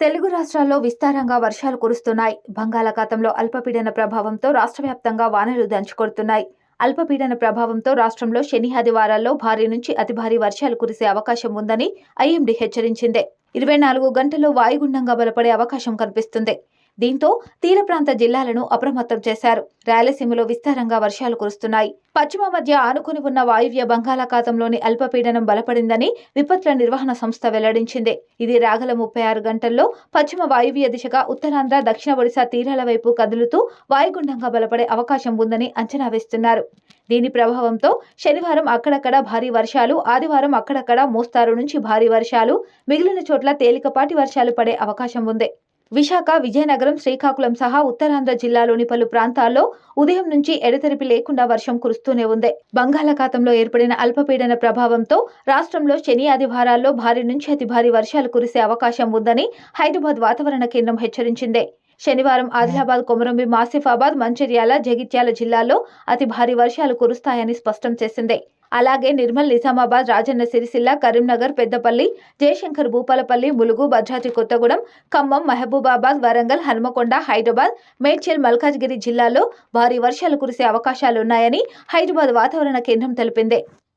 తెలుగు రాష్ట్రాల్లో విస్తారంగా వర్షాలు కురుస్తున్నాయి. బంగాళాఖాతంలో అల్పపీడన ప్రభావంతో రాష్ట్ర వ్యాప్తంగా వానలు దంచుకొడుతున్నాయి. అల్పపీడన ప్రభావంతో రాష్ట్రంలో శని ఆదివారాల్లో భారీ నుంచి అతి భారీ వర్షాలు కురిసే అవకాశం ఉందని ఐఎండీ హెచ్చరించింది. ఇరవై నాలుగు గంటల్లో వాయుగుండంగా బలపడే అవకాశం కనిపిస్తుంది. దీంతో తీర ప్రాంత జిల్లాలను అప్రమత్తం చేశారు. రాయలసీమలో విస్తారంగా వర్షాలు కురుస్తున్నాయి. పశ్చిమ మధ్య ఆనుకుని ఉన్న వాయువ్య బంగాళాఖాతంలోని అల్పపీడనం బలపడిందని విపత్తుల నిర్వహణ సంస్థ వెల్లడించింది. ఇది రాగల ముప్పై ఆరు గంటల్లో పశ్చిమ వాయువ్య దిశగా ఉత్తరాంధ్ర దక్షిణ ఒడిశా తీరాల వైపు కదులుతూ వాయుగుండంగా బలపడే అవకాశం ఉందని అంచనా వేస్తున్నారు. దీని ప్రభావంతో శనివారం అక్కడక్కడ భారీ వర్షాలు ఆదివారం అక్కడక్కడ మోస్తారు నుంచి భారీ వర్షాలు మిగిలిన చోట్ల తేలికపాటి వర్షాలు పడే అవకాశం ఉంది. విశాఖ విజయనగరం శ్రీకాకుళం సహా ఉత్తరాంధ్ర జిల్లాలోని పలు ప్రాంతాల్లో ఉదయం నుంచి ఎడతెరిపి లేకుండా వర్షం కురుస్తూనే ఉంది. బంగాళాఖాతంలో ఏర్పడిన అల్పపీడన ప్రభావంతో రాష్ట్రంలో శని ఆదివారాల్లో భారీ నుంచి అతి భారీ వర్షాలు కురిసే అవకాశం ఉందని హైదరాబాద్ వాతావరణ కేంద్రం హెచ్చరించింది. శనివారం ఆదిలాబాద్ కొమరంభీం ఆసిఫాబాద్ మంచిర్యాల జగిత్యాల జిల్లాల్లో అతి భారీ వర్షాలు కురుస్తాయని స్పష్టం చేసింది. అలాగే నిర్మల్ నిజామాబాద్ రాజన్న సిరిసిల్ల కరీంనగర్ పెద్దపల్లి జయశంకర్ భూపాలపల్లి ములుగు భద్రాద్రి కొత్తగూడెం ఖమ్మం మహబూబాబాద్ వరంగల్ హనుమకొండ హైదరాబాద్ మేడ్చల్ మల్కాజ్గిరి జిల్లాల్లో భారీ వర్షాలు కురిసే అవకాశాలున్నాయని హైదరాబాద్ వాతావరణ కేంద్రం తెలిపింది.